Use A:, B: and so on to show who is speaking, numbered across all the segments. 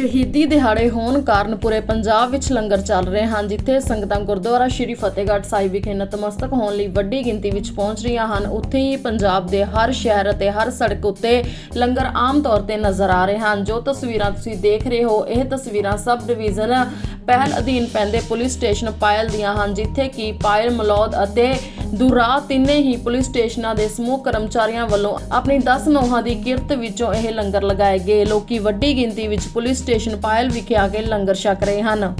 A: ਸ਼ਹੀਦੀ ਦਿਹਾੜੇ ਹੋਣ ਕਾਰਨ ਪੂਰੇ ਪੰਜਾਬ ਵਿੱਚ ਲੰਗਰ ਚੱਲ ਰਹੇ ਹਨ, ਜਿੱਥੇ ਸੰਗਤਾਂ ਗੁਰਦੁਆਰਾ ਸ਼੍ਰੀ ਫਤਿਹਗੜ੍ਹ ਸਾਹਿਬ ਵਿਖੇ ਨਤਮਸਤਕ ਹੋਣ ਲਈ ਵੱਡੀ ਗਿਣਤੀ ਵਿੱਚ ਪਹੁੰਚ ਰਹੀਆਂ ਹਨ। ਉੱਥੇ ਹੀ ਪੰਜਾਬ ਦੇ ਹਰ ਸ਼ਹਿਰ ਅਤੇ ਹਰ ਸੜਕ ਉੱਤੇ ਲੰਗਰ ਆਮ ਤੌਰ ਤੇ ਨਜ਼ਰ ਆ ਰਹੇ ਹਨ। ਜੋ ਤਸਵੀਰਾਂ ਤੁਸੀਂ ਦੇਖ ਰਹੇ ਹੋ, ਇਹ ਤਸਵੀਰਾਂ ਸਬ ਡਿਵੀਜ਼ਨ ਪਹਿਲ ਅਧੀਨ ਪੈਂਦੇ ਪੁਲਿਸ ਸਟੇਸ਼ਨ ਪਾਇਲ ਦੀਆਂ ਹਨ, ਜਿੱਥੇ ਕਿ ਪਾਇਲ ਮਲੌਦ ਅਤੇ ਦੁਰਾ ਤਿੰਨੇ ਹੀ ਪੁਲਿਸ ਸਟੇਸ਼ਨਾਂ ਦੇ ਸਮੂਹ ਕਰਮਚਾਰੀਆਂ ਵੱਲੋਂ ਆਪਣੀ 10 ਨੋਹਾਂ ਦੀ ਕਿਰਤ ਵਿੱਚੋਂ ਇਹ ਲੰਗਰ ਲਗਾਏ ਗਏ। ਲੋਕੀ ਵੱਡੀ ਗਿਣਤੀ ਵਿੱਚ ਪੁਲਿਸ ਸਟੇਸ਼ਨ ਪਾਇਲ ਵਿਖੇ ਆ ਕੇ ਲੰਗਰ ਛਕ ਰਹੇ ਹਨ।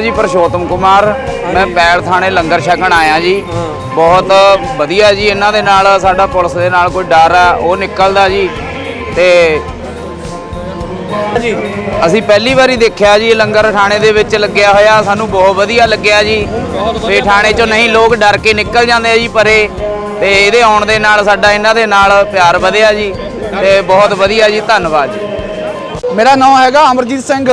B: ਜੀ ਪਰਸ਼ੋਤਮ ਕੁਮਾਰ। ਮੈਂ ਪੈੜ ਥਾਣੇ ਲੰਗਰ ਛਕਣ ਆਇਆ ਜੀ। ਬਹੁਤ ਵਧੀਆ ਜੀ ਇਹਨਾਂ ਦੇ ਨਾਲ ਸਾਡਾ ਪੁਲਿਸ ਦੇ ਨਾਲ ਕੋਈ ਡਰ ਆ ਉਹ ਨਿਕਲਦਾ ਜੀ। ਤੇ
C: ਜੀ
B: ਅਸੀਂ ਪਹਿਲੀ ਵਾਰੀ ਦੇਖਿਆ ਜੀ ਇਹ ਲੰਗਰ ਥਾਣੇ ਦੇ ਵਿੱਚ ਲੱਗਿਆ ਹੋਇਆ ਸਾਨੂੰ ਬਹੁਤ ਵਧੀਆ ਲੱਗਿਆ ਜੀ। ਤੇ ਥਾਣੇ ਚੋਂ ਨਹੀਂ ਲੋਕ ਡਰ ਕੇ ਨਿਕਲ ਜਾਂਦੇ ਆ ਜੀ ਪਰੇ। ਤੇ ਇਹਦੇ ਆਉਣ ਦੇ ਨਾਲ ਸਾਡਾ ਇਹਨਾਂ ਦੇ ਨਾਲ ਪਿਆਰ ਵਧਿਆ ਜੀ। ਤੇ ਬਹੁਤ ਵਧੀਆ ਜੀ ਧੰਨਵਾਦ ਜੀ।
D: ਮੇਰਾ ਨਾਮ ਹੈਗਾ ਅਮਰਜੀਤ ਸਿੰਘ।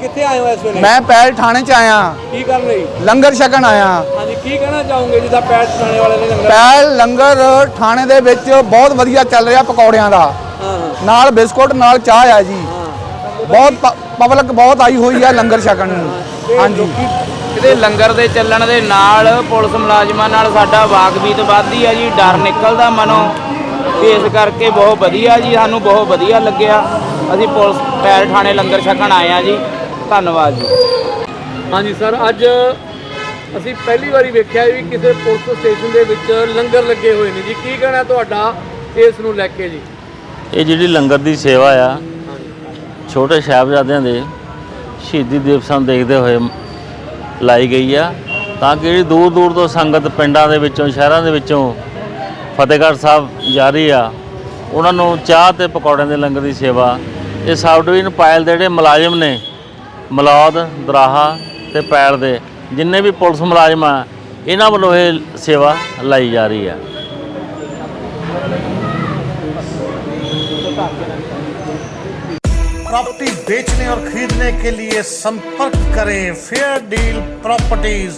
C: ਕਿੱਥੇ ਆਏ ਹੋ ਇਸ ਵੇਲੇ?
D: ਮੈਂ ਪੈਲ ਥਾਣੇ ਚ ਆਇਆ।
C: ਕੀ ਕਰ ਲਈ
D: ਲੰਗਰ ਛਕਣ ਆਇਆ।
C: ਹਾਂਜੀ ਕੀ ਕਹਿਣਾ ਚਾਹੋਗੇ ਜਿੱਦਾਂ ਪੈਟ ਸੁਣਾਣੇ ਵਾਲੇ ਨੇ ਲੰਗਰ
D: ਪੈਲ ਲੰਗਰ ਥਾਣੇ ਦੇ ਵਿੱਚ ਬਹੁਤ ਵਧੀਆ ਚੱਲ ਰਿਹਾ ਪਕੌੜਿਆਂ ਦਾ। ਨਾਲ ਬਿਸਕੁਟ ਨਾਲ ਚਾਹ ਆ ਜੀ। ਬਹੁਤ ਪਬਲਿਕ ਬਹੁਤ ਆਈ ਹੋਈ ਆ ਲੰਗਰ ਛਕਣ ਨੂੰ। ਹਾਂਜੀ।
B: ਇਹਦੇ ਲੰਗਰ ਦੇ ਚੱਲਣ ਦੇ ਨਾਲ ਪੁਲਿਸ ਮੁਲਾਜ਼ਮਾਂ ਨਾਲ ਸਾਡਾ ਵਾਕਬੀਤ ਵੱਧਦੀ ਆ ਜੀ ਡਰ ਨਿਕਲਦਾ ਮਨੋਂ। ਇਸ ਕਰਕੇ ਬਹੁਤ ਵਧੀਆ ਜੀ ਸਾਨੂੰ ਬਹੁਤ ਵਧੀਆ ਲੱਗਿਆ। ਅਸੀਂ ਪੁਲਿਸ ਪੈਰ ਥਾਣੇ ਲੰਗਰ ਛਕਣ ਆਏ ਆ ਜੀ। ਧੰਨਵਾਦ ਜੀ।
C: ਹਾਂਜੀ ਸਰ ਅੱਜ ਅਸੀਂ ਪਹਿਲੀ ਵਾਰੀ ਵੇਖਿਆ ਵੀ ਕਿਸੇ ਪੁਲਿਸ ਸਟੇਸ਼ਨ ਦੇ ਵਿੱਚ ਲੰਗਰ ਲੱਗੇ ਹੋਏ ਨੇ ਜੀ। ਕੀ ਕਹਿਣਾ ਤੁਹਾਡਾ ਇਸ ਨੂੰ ਲੈ ਕੇ ਜੀ?
E: ਇਹ ਜਿਹੜੀ ਲੰਗਰ ਦੀ ਸੇਵਾ ਆ ਛੋਟੇ ਸਾਹਿਬਜ਼ਾਦਿਆਂ ਦੇ ਸ਼ਹੀਦੀ ਦਿਵਸਾਂ ਨੂੰ ਦੇਖਦੇ ਹੋਏ ਲਾਈ ਗਈ ਆ। ਤਾਂ ਕਿ ਜਿਹੜੀ ਦੂਰ ਦੂਰ ਤੋਂ ਸੰਗਤ ਪਿੰਡਾਂ ਦੇ ਵਿੱਚੋਂ ਸ਼ਹਿਰਾਂ ਦੇ ਵਿੱਚੋਂ ਫਤਿਹਗੜ੍ਹ ਸਾਹਿਬ ਜਾ ਰਹੀ ਆ ਉਹਨਾਂ ਨੂੰ ਚਾਹ ਤੇ ਪਕੌੜਿਆਂ ਦੇ ਲੰਗਰ ਦੀ ਸੇਵਾ। ਇਹ ਸਬ ਡਿਵੀਜ਼ਨ ਪਾਇਲ ਦੇ ਜਿਹੜੇ ਮੁਲਾਜ਼ਮ ਨੇ ਮਲੌਦ ਦਰਾਹਾ ਤੇ ਪੈਲ ਦੇ ਜਿੰਨੇ ਵੀ ਪੁਲਿਸ ਮੁਲਾਜ਼ਮ ਆ ਇਹਨਾਂ ਵੱਲੋਂ ਇਹ ਸੇਵਾ ਲਾਈ ਜਾ ਰਹੀ ਆ
F: प्रॉपर्टी बेचने और खरीदने के लिए संपर्क करें फेयर डील प्रॉपर्टीज